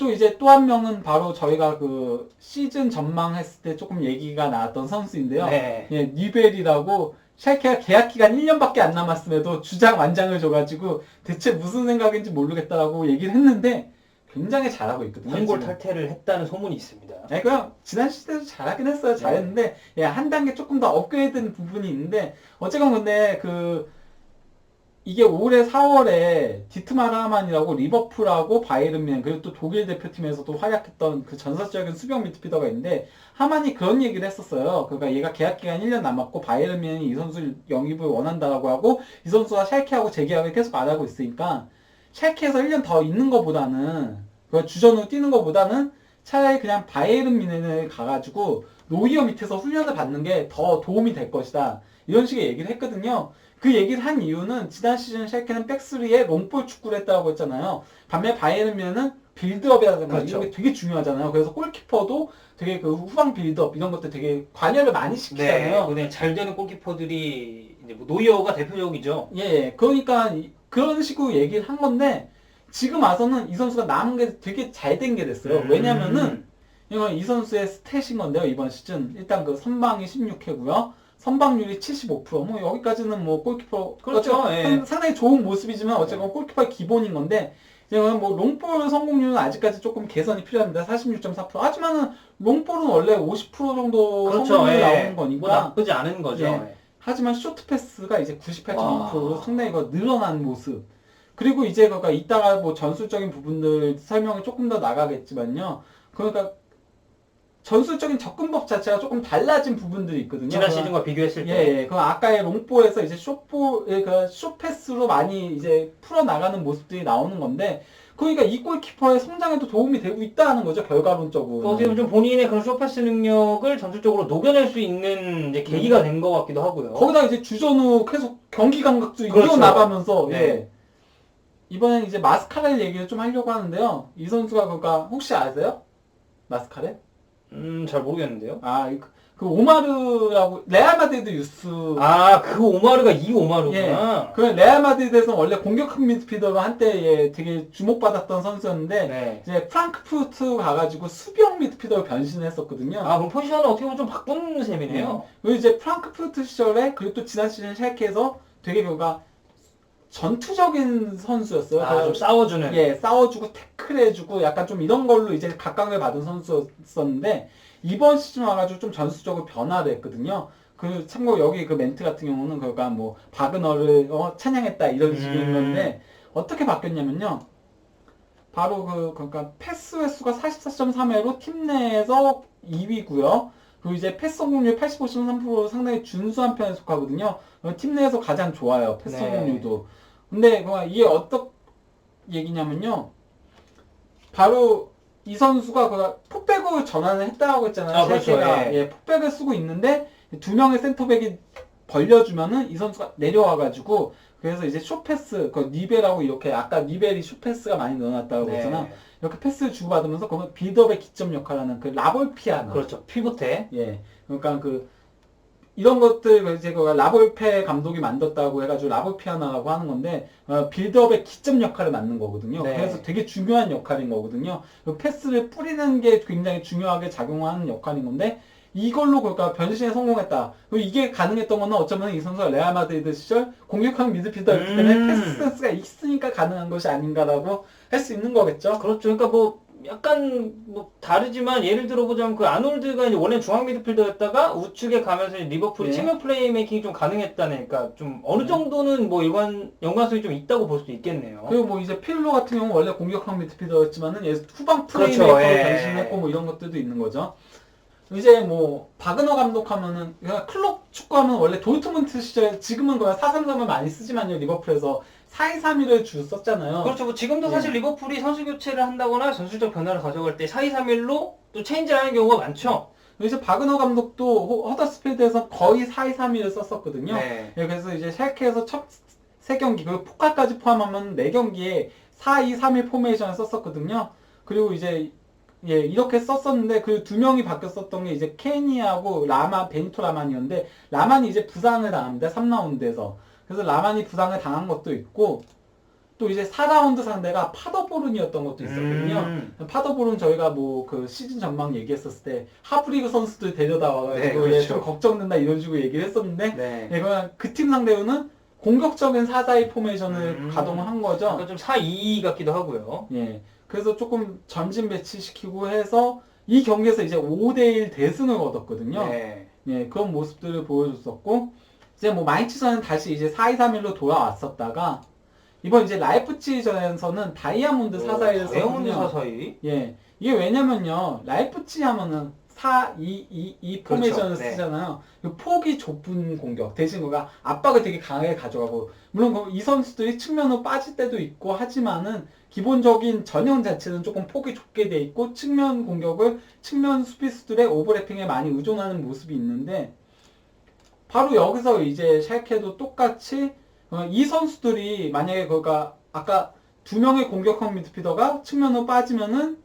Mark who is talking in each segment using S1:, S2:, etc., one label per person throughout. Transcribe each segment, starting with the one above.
S1: 또 이제 또 한 명은 바로 저희가 그 시즌 전망했을 때 조금 얘기가 나왔던 선수인데요. 네. 예, 니벨이라고 샬케가 계약 기간 1년밖에 안 남았음에도 주장 완장을 줘가지고 대체 무슨 생각인지 모르겠다라고 얘기를 했는데 굉장히 잘하고 있거든요.
S2: 한골 탈퇴를 했다는 소문이 있습니다.
S1: 네, 그냥 지난 시즌 에도 잘하긴 했어요. 잘했는데 예, 한 단계 조금 더 업그레이드된 부분이 있는데 어쨌건 근데 그 이게 올해 4월에 디트마르 하만이라고 리버풀하고 바이른맨 그리고 또 독일 대표팀에서도 활약했던 그 전설적인 수병미드피더가 있는데 하만이 그런 얘기를 했었어요. 그러니까 얘가 계약 기간 1년 남았고 바이른맨이 이 선수 영입을 원한다라고 하고 이 선수가 샬케하고 재계약을 계속 안 하고 있으니까 샬케에서 1년 더 있는 것보다는 그 주전으로 뛰는 것보다는 차라리 그냥 바이른민을 가가지고 노이어 밑에서 훈련을 받는 게 더 도움이 될 것이다. 이런 식의 얘기를 했거든요. 그 얘기를 한 이유는 지난 시즌 샬케는 백스리에 롱볼 축구를 했다고 했잖아요. 반면 바이에른면은 빌드업이라든가 그렇죠. 이런 게 되게 중요하잖아요. 그래서 골키퍼도 되게 그 후방 빌드업 이런 것들 되게 관여를 많이 시키잖아요.
S2: 네, 그냥 잘 되는 골키퍼들이 이제 뭐 노이어가 대표적이죠.
S1: 예, 예. 그러니까 그런 식으로 얘기를 한 건데 지금 와서는 이 선수가 남은 게 되게 잘 된 게 됐어요. 음. 왜냐면은 이건 이 선수의 스탯인 건데요. 이번 시즌 일단 그 선방이 16회고요. 선방률이 75%뭐 여기까지는 뭐 골키퍼 그렇죠. 예. 상당히 좋은 모습이지만 어쨌건 예. 네. 골키퍼 기본인 건데 지금 뭐 롱볼 성공률은 아직까지 조금 개선이 필요합니다. 46.4%. 하지만은 롱볼은 원래 50% 정도 그렇죠. 성공률이 예. 나오는 거니까 뭐
S2: 나쁘지 않은 거죠. 예. 예.
S1: 하지만 쇼트 패스가 이제 98.5%로 상당히 그 늘어난 모습. 그리고 이제 그니까 이따가 뭐 전술적인 부분들 설명이 조금 더 나가겠지만요. 그러니까 전술적인 접근법 자체가 조금 달라진 부분들이 있거든요.
S2: 지난 시즌과 비교했을 때 예, 예.
S1: 그 아까의 롱보에서 이제 쇼포, 예, 그쇼패스로 많이 이제 풀어나가는 모습들이 나오는 건데, 그러니까 이 골키퍼의 성장에도 도움이 되고 있다는 거죠, 결과론적으로.
S2: 어떻게 보면 좀 본인의 그런 쇼패스 능력을 전술적으로 녹여낼 수 있는 이제 계기가 음. 된것 같기도 하고요.
S1: 거기다 이제 주전후 계속 경기 감각도 그렇죠. 이어나가면서, 네. 예. 이번엔 이제 마스카렐 얘기를 좀 하려고 하는데요. 이 선수가 그러니까, 혹시 아세요? 마스카렐?
S2: 음, 잘 모르겠는데요. 아, 그,
S1: 그 오마르라고 레아마드드 유스.
S2: 아, 그 오마르가 이 오마르구나. 예.
S1: 그레아 마드리드에서 원래 공격형 미드필더로 한때 예, 되게 주목받았던 선수였는데 네. 이제 프랑크푸르트 가가지고 수비형 미드필더로 변신했었거든요.
S2: 아, 그럼 포지션을 어떻게 보면 좀 바꾼 셈이네요. 예.
S1: 그리고 이제 프랑크푸르트 시절에 그리고 또 지난 시즌 샬케에서 되게 뭔가 전투적인 선수였어요.
S2: 아, 좀 싸워주는.
S1: 예, 싸워주고 태클해주고 약간 좀 이런 걸로 이제 각광을 받은 선수였었는데 이번 시즌 와가지고 좀 전수적으로 변화됐거든요그 참고 여기 그 멘트 같은 경우는 그가 뭐 바그너를 어, 찬양했다 이런 식인 음. 건데 어떻게 바뀌었냐면요. 바로 그 그러니까 패스 횟수가 44.3회로 팀 내에서 2위고요. 그리고 이제 패스 성공률 85.3% 상당히 준수한 편에 속하거든요. 팀 내에서 가장 좋아요. 패스 네. 성공률도. 근데 그러니까 이게 어떤 얘기냐면요. 바로 이 선수가 폭백으로 전환을 했다고 했잖아요. 아, 그렇죠. 예. 예, 포백을 쓰고 있는데 두 명의 센터백이 벌려주면은 이 선수가 내려와가지고 그래서 이제 쇼패스 그 니베라고 이렇게 아까 니벨이 쇼패스가 많이 늘어났다고 네. 했잖아. 이렇게 패스를 주고받으면서 그건 빌드업의 기점 역할하는 그 라볼피아나
S2: 그렇죠. 피부테예
S1: 그러니까 그 이런 것들 이제 그 라볼페 감독이 만들었다고 해가지고 라볼피아나라고 하는 건데 어, 빌드업의 기점 역할을 맡는 거거든요. 네. 그래서 되게 중요한 역할인 거거든요. 그 패스를 뿌리는 게 굉장히 중요하게 작용하는 역할인 건데 이걸로 그러니까 변신에 성공했다. 이게 가능했던 거는 어쩌면 이 선수가 레알 마드리드 시절 공격형 미드필더였기 음. 때문에 패스 센스가 있으니까 가능한 것이 아닌가라고 할 수 있는 거겠죠.
S2: 그렇죠. 그러니까 뭐 약간 뭐 다르지만 예를 들어보자면 그 아놀드가 이제 원래 중앙 미드필더였다가 우측에 가면서 리버풀이 네. 측면 플레이메이킹이 좀가능했다니까좀 그러니까 어느 네. 정도는 뭐 연관 연관성이 좀 있다고 볼 수 있겠네요.
S1: 그리고 뭐 이제 필로 같은 경우 는 원래 공격형 미드필더였지만은 후방 그렇죠. 플레이메이커로 그렇죠. 변신했고 뭐 이런 것들도 있는 거죠. 이제 뭐 바그너 감독하면은 그러니까 클럽 축구하면 원래 도이트문트 시절 지금은 거야 사3감을 많이 쓰지만요 리버풀에서 4-2-3-1을 주었잖아요
S2: 그렇죠. 뭐 지금도 네. 사실 리버풀이 선수 교체를 한다거나 전술적 변화를 가져갈 때 4-2-3-1로 또 체인지를 하는 경우가 많죠.
S1: 그래서 바그너 감독도 허더스필드에서 거의 4-2-3-1을 썼었거든요. 네. 예, 그래서 이제 샬케에서 첫 세경기그 포카까지 포함하면 4경기에 4-2-3-1 포메이션을 썼었거든요. 그리고 이제 예, 이렇게 썼었는데 그 두 명이 바뀌었었던 게 이제 케니하고 라마, 벤토 라만이었는데 라만이 이제 부상을 당합니다. 3라운드에서. 그래서 라만이 부상을 당한 것도 있고 또 이제 4라운드 상대가 파더보른이었던 것도 있었거든요. 음. 파더보른 저희가 뭐 그 시즌 전망 얘기했었을 때하프리그 선수들 데려다 와가지고 네, 그렇죠. 예, 좀 걱정된다 이런 식으로 얘기를 했었는데 네. 예, 그팀 그 상대로는 공격적인 4자의 포메이션을 음. 가동한 거죠.
S2: 약간 좀4-2 같기도 하고요. 예.
S1: 그래서 조금 전진 배치시키고 해서 이 경기에서 이제 5대1 대승을 얻었거든요. 네. 예, 그런 모습들을 보여줬었고 이제 뭐마이치전은 다시 이제 4-2-3-1로 돌아왔었다가 이번 이제 라이프치전에서는 다이아몬드 사사이에서 다이아몬드 사사이? 예. 이게 왜냐면요. 라이프치 하면은 4-2-2-2 포메이션을 그렇죠. 네. 쓰잖아요. 이 폭이 좁은 공격 대신 그가 압박을 되게 강하게 가져가고 물론 그 이 선수들이 측면으로 빠질 때도 있고 하지만은 기본적인 전형 자체는 조금 폭이 좁게 돼 있고 측면 공격을 측면 수비수들의 오버래핑에 많이 의존하는 모습이 있는데 바로 여기서 이제 샬케도 똑같이 어, 이 선수들이 만약에 그러 그러니까 아까 두 명의 공격형 미드피더가 측면으로 빠지면은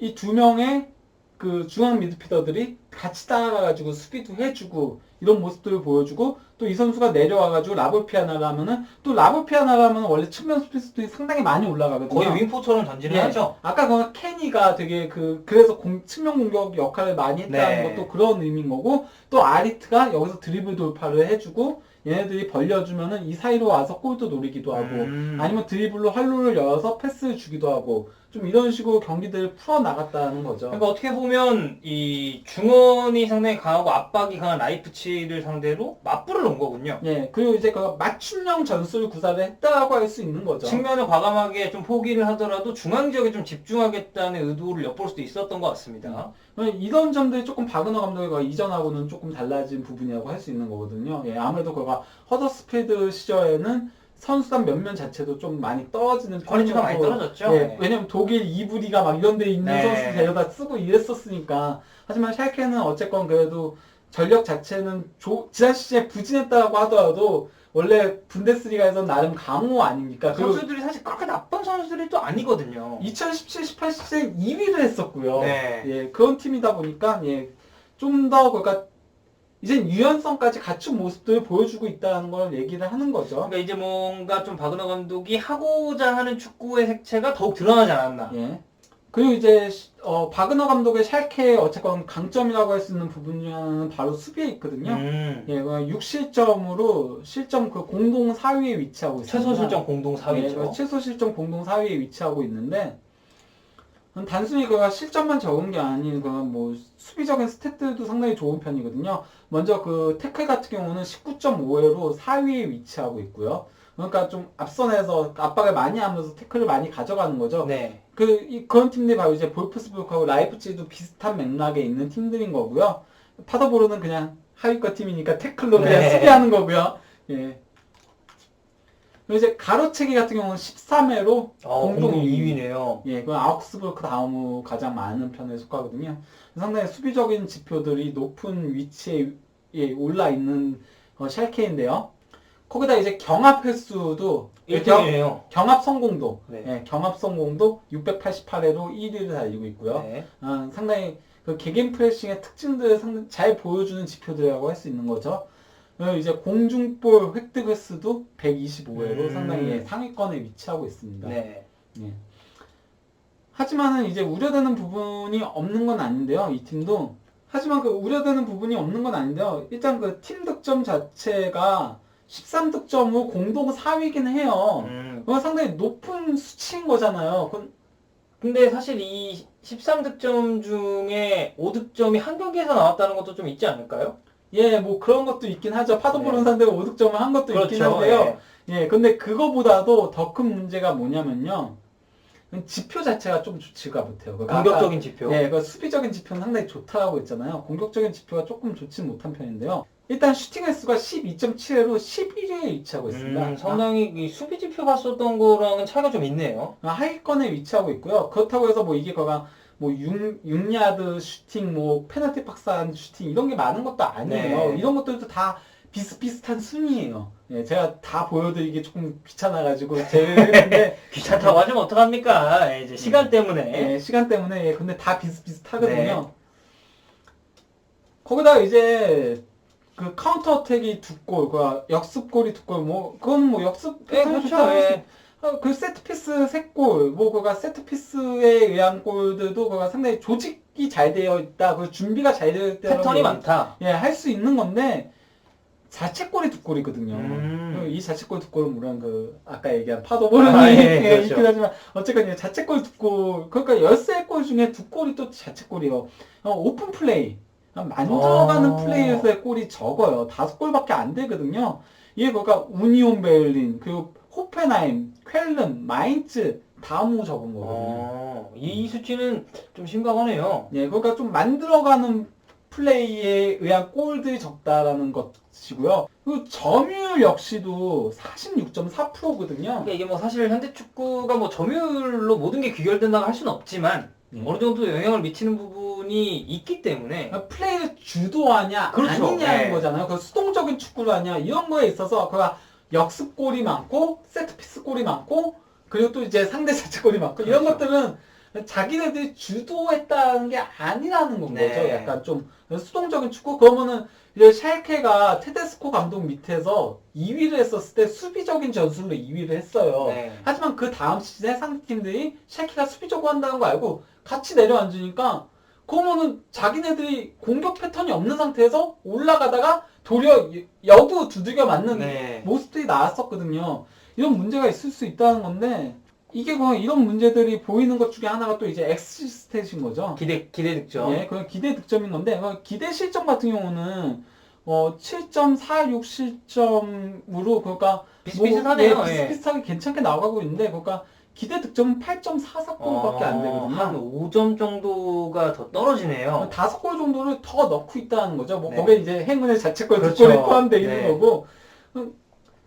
S1: 이두 명의 그 중앙 미드피더들이 같이 따라가가지고 수비도 해주고 이런 모습들을 보여주고 또 이 선수가 내려와가지고 라볼피아나라면은또라볼피아나라 하면 원래 측면 스피스이 상당히 많이 올라가거든요.
S2: 거의 윙포처럼 전진을 네. 하죠.
S1: 아까 그 케니가 되게 그 그래서 공, 측면 공격 역할을 많이 했다는 네. 것도 그런 의미인 거고 또 아리트가 여기서 드리블 돌파를 해주고 얘네들이 벌려주면은 이 사이로 와서 골도 노리기도 하고 음. 아니면 드리블로 활로를 열어서 패스 주기도 하고 좀 이런 식으로 경기들을 풀어 나갔다는 거죠.
S2: 그러니까 어떻게 보면 이 중원이 상당히 강하고 압박이 강한 라이프치를 상대로 맞불을 놓은 거군요.
S1: 예, 그리고 이제 그 맞춤형 전술 구사를 했다고 할 수 있는 거죠.
S2: 측면을 과감하게 좀 포기를 하더라도 중앙 지역에 좀 집중하겠다는 의도를 엿볼 수도 있었던 것 같습니다.
S1: 음. 이런 점들이 조금 박은호 감독과 이전하고는 조금 달라진 부분이라고 할 수 있는 거거든요. 예, 아무래도 그 결과가 허더스필드 시절에는 선수단 몇면 자체도 좀 많이 떨어지는
S2: 퀄리티가 많이 떨어졌죠. 예, 네.
S1: 왜냐면 독일 이브리가 막 이런 데 있는 네. 선수 데려다 쓰고 이랬었으니까. 하지만 샬케는 어쨌건 그래도 전력 자체는 조, 지난 시즌에 부진했다고 하더라도 원래 분데스리가에서 나름 강호 아닙니까?
S2: 그 선수들이 사실 그렇게 나쁜 선수들이 또 아니거든요.
S1: 2017, 18 시즌 2위를 했었고요. 네. 예, 그런 팀이다 보니까 예, 좀더 그러니까 이젠 유연성까지 갖춘 모습들 을 보여주고 있다는 걸 얘기를 하는 거죠. 그러니까
S2: 이제 뭔가 좀 박은하 감독이 하고자 하는 축구의 색채가 더욱 드러나지 않았나. 예.
S1: 그리고 이제 어, 박은하 감독의 샬케의 어쨌건 강점이라고 할 수 있는 부분 중 하나는 바로 수비에 있거든요. 음. 예, 6실점으로 그러니까 실점 그 공동 4위에 위치하고 있습니다.
S2: 최소 실점 공동 4위죠.
S1: 예, 최소 실점 공동 4위에 위치하고 있는데 단순히 그가 실점만 적은 게아닌라뭐 수비적인 스탯들도 상당히 좋은 편이거든요. 먼저 그 태클 같은 경우는 19.5회로 4위에 위치하고 있고요. 그러니까 좀 앞선에서 압박을 많이 하면서 태클을 많이 가져가는 거죠. 네. 그 그런 팀들이 바로 이제 볼프스부르크하고 라이프치도 비슷한 맥락에 있는 팀들인 거고요. 파더보르는 그냥 하위권 팀이니까 태클로 그냥 네. 수비하는 거고요. 예. 이제 가로채기 같은 경우는 13회로 아, 어, 공동 2위네요. 예, 그 아우크스부르크 다음으 가장 많은 편에 속하거든요. 상당히 수비적인 지표들이 높은 위치에 예, 올라 있는 어, 샬케인데요. 거기다 이제 경합 횟수도 1등이에요. 경합 성공도 네. 예, 경합 성공도 688회로 1위를 달리고 있고요. 네. 어, 상당히 그 개겐 프레싱의 특징들을 상당히 잘 보여주는 지표들이라고 할 수 있는 거죠. 네, 이제 공중볼 획득 횟수도 125회로 음. 상당히 예, 상위권에 위치하고 있습니다. 네. 예. 하지만은 이제 우려되는 부분이 없는 건 아닌데요. 이 팀도 하지만 그 우려되는 부분이 없는 건 아닌데요. 일단 그 팀 득점 자체가 13득점으로 공동 4위긴 해요. 음. 그건 상당히 높은 수치인 거잖아요.
S2: 근데 사실 이 13득점 중에 5득점이 한 경기에서 나왔다는 것도 좀 있지 않을까요?
S1: 예, 뭐 그런 것도 있긴 하죠. 파동볼 네. 선대가 오득점을한 것도 있긴 그렇죠. 한데요. 예. 예 근데 그거보다도 더 큰 문제가 뭐냐면요. 지표 자체가 좀 좋지가 못해요.
S2: 그러니까 공격적인 아까, 지표.
S1: 예, 그 수비적인 지표는 상당히 좋다고 했잖아요. 공격적인 지표가 조금 좋지 못한 편인데요. 일단 슈팅 횟수가 12.7회로 11회에 위치하고 있습니다. 음,
S2: 상당히 이 수비 지표 봤었던 거랑은 차이가 좀 있네요.
S1: 아, 하위권에 위치하고 있고요. 그렇다고 해서 뭐 이게 거가 뭐 6, 6야드 슈팅, 뭐 페널티 박사한 슈팅 이런 게 많은 것도 아니에요. 네. 이런 것들도 다 비슷비슷한 순위예요. 예, 제가 다 보여드리기 조금 귀찮아가지고 제근데
S2: 귀찮다고 하면 어떡합니까? 예, 이제 시간 네. 때문에. 예,
S1: 시간 때문에 예, 근데 다 비슷비슷하거든요. 네. 거기다 이제 그 카운터 어택이 두 골, 그 역습골이 두 골, 뭐 그건 뭐 역습,
S2: 네, 그렇죠. 예, 그렇죠. 예.
S1: 어, 그 세트피스 3골, 뭐 그가 세트피스에 의한 골들도 그가 상당히 조직이 잘 되어 있다. 그 준비가 잘 되어 있다.
S2: 패턴이 많다.
S1: 예, 할 수 있는 건데 자책골이 두 골이거든요. 음. 그 이 자책골 두 골은 물론 그 아까 얘기한 파도보는 아, 예, 예, 그렇죠. 있긴 하지만 어쨌건 자책골 두 골, 그러니까 13골 중에 두 골이 또 자책골이요. 어, 오픈 플레이. 어, 만져가는 어... 플레이에서의 골이 적어요. 다섯 골밖에 안 되거든요. 이게 그러니까 우니온 베를린 그리고 호펜하임, 쾰른, 마인츠 다음으로 적은 거거든요. 어,
S2: 이 수치는 좀 심각하네요.
S1: 예, 그러니까 좀 만들어가는 플레이에 의한 골들이 적다라는 것이고요. 그 점유율 역시도 46.4%거든요. 그러니까
S2: 이게 뭐 사실 현대 축구가 뭐 점유율로 모든 게 귀결된다고 할 수는 없지만 음. 어느 정도 영향을 미치는 부분이 있기 때문에
S1: 그러니까 플레이를 주도하냐 그렇죠. 아니냐는 네. 거잖아요. 그 수동적인 축구를 하냐 이런 거에 있어서 그가 그러니까 역습골이 많고 세트피스골이 많고 그리고 또 이제 상대 자체골이 많고 그렇죠. 이런 것들은 자기네들이 주도했다는 게 아니라는 건 네. 거죠. 약간 좀 수동적인 축구. 그러면은 이제 샬케가 테데스코 감독 밑에서 2위를 했었을 때 수비적인 전술로 2위를 했어요. 네. 하지만 그 다음 시즌에 상팀들이 샬케가 수비적으로 한다는 거 알고 같이 내려앉으니까 그러면은 자기네들이 공격 패턴이 없는 상태에서 올라가다가 도리어 여부 두들겨 맞는 네. 모습들이 나왔었거든요. 이런 문제가 있을 수 있다는 건데 이게 뭐 이런 문제들이 보이는 것 중에 하나가 또 이제 엑스 스탯인 거죠.
S2: 기대 기대 득점. 예,
S1: 그 기대 득점인 건데 어, 기대 실점 같은 경우는 어7.46 실점으로 그러니까
S2: 비슷비슷하네요.
S1: 뭐, 예, 예. 비슷비슷하게 예. 괜찮게 나가고 있는데 그러니까 기대 득점은 8.44골밖에 안 되거든요. 어,
S2: 한 5점 정도가 더 떨어지네요.
S1: 5골 정도를 더 넣고 있다는 거죠. 뭐 네. 거기에 이제 행운의 자책골 그렇죠. 두 골이 포함되어 있는 네. 거고. 음,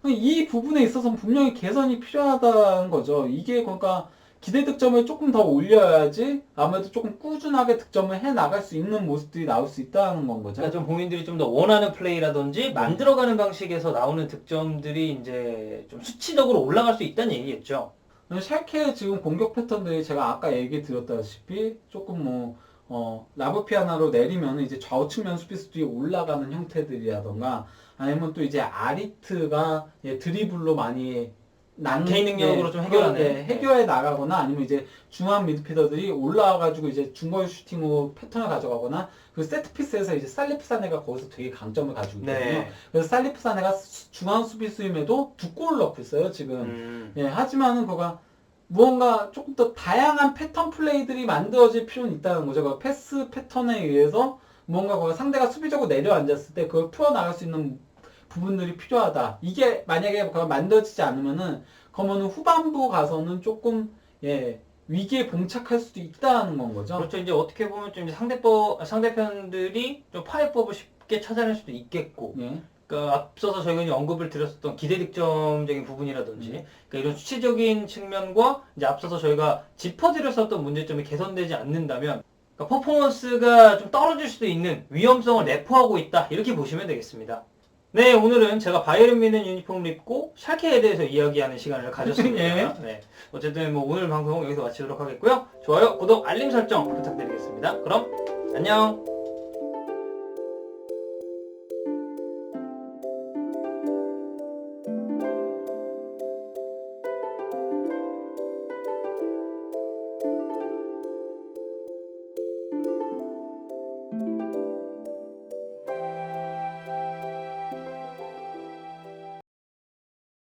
S1: 음, 이 부분에 있어서는 분명히 개선이 필요하다는 거죠. 이게 그러니까 기대 득점을 조금 더 올려야지 아무래도 조금 꾸준하게 득점을 해 나갈 수 있는 모습들이 나올 수 있다는 건 거죠.
S2: 그러니까 좀 본인들이 좀 더 원하는 플레이라든지 만들어가는 방식에서 나오는 득점들이 이제 좀 수치적으로 올라갈 수 있다는 얘기겠죠.
S1: 샬케의 지금 공격 패턴들이 제가 아까 얘기 드렸다시피 조금 뭐 어, 라브피아나로 내리면 이제 좌우 측면 수비수 뒤에 올라가는 형태들이라던가 아니면 또 이제 아리트가 예, 드리블로 많이
S2: 난태 능력으로 네, 좀 해결하는 네,
S1: 해결해 네. 나가거나 아니면 이제 중앙 미드필더들이 올라와가지고 이제 중거리 슈팅으로 패턴을 가져가거나 그 세트 피스에서 이제 살리프사네가 거기서 되게 강점을 가지고 있거든요. 네. 그래서 살리프사네가 중앙 수비수임에도 두 골을 넣고 있어요 지금. 음. 예, 하지만은 그가 무언가 조금 더 다양한 패턴 플레이들이 만들어질 필요는 있다는 거죠. 그 패스 패턴에 의해서 뭔가 그 상대가 수비적으로 내려앉았을 때 그걸 풀어나갈 수 있는 부분들이 필요하다. 이게 만약에 만들어지지 않으면은 그러면은 후반부 가서는 조금 예 위기에 봉착할 수도 있다는 건 거죠.
S2: 그렇죠. 이제 어떻게 보면 좀 상대법 상대편들이 좀 파해법을 쉽게 찾아낼 수도 있겠고. 예. 그 앞서서 저희가 언급을 드렸었던 기대 득점적인 부분이라든지 음. 그러니까 이런 수치적인 측면과 이제 앞서서 저희가 짚어드렸었던 문제점이 개선되지 않는다면 그러니까 퍼포먼스가 좀 떨어질 수도 있는 위험성을 내포하고 있다 이렇게 보시면 되겠습니다. 네, 오늘은 제가 바이올린 미넨 유니폼을 입고 샤키에 대해서 이야기하는 시간을 가졌습니다. 네. 네. 어쨌든 뭐 오늘 방송 여기서 마치도록 하겠고요. 좋아요, 구독, 알림 설정 부탁드리겠습니다. 그럼 안녕.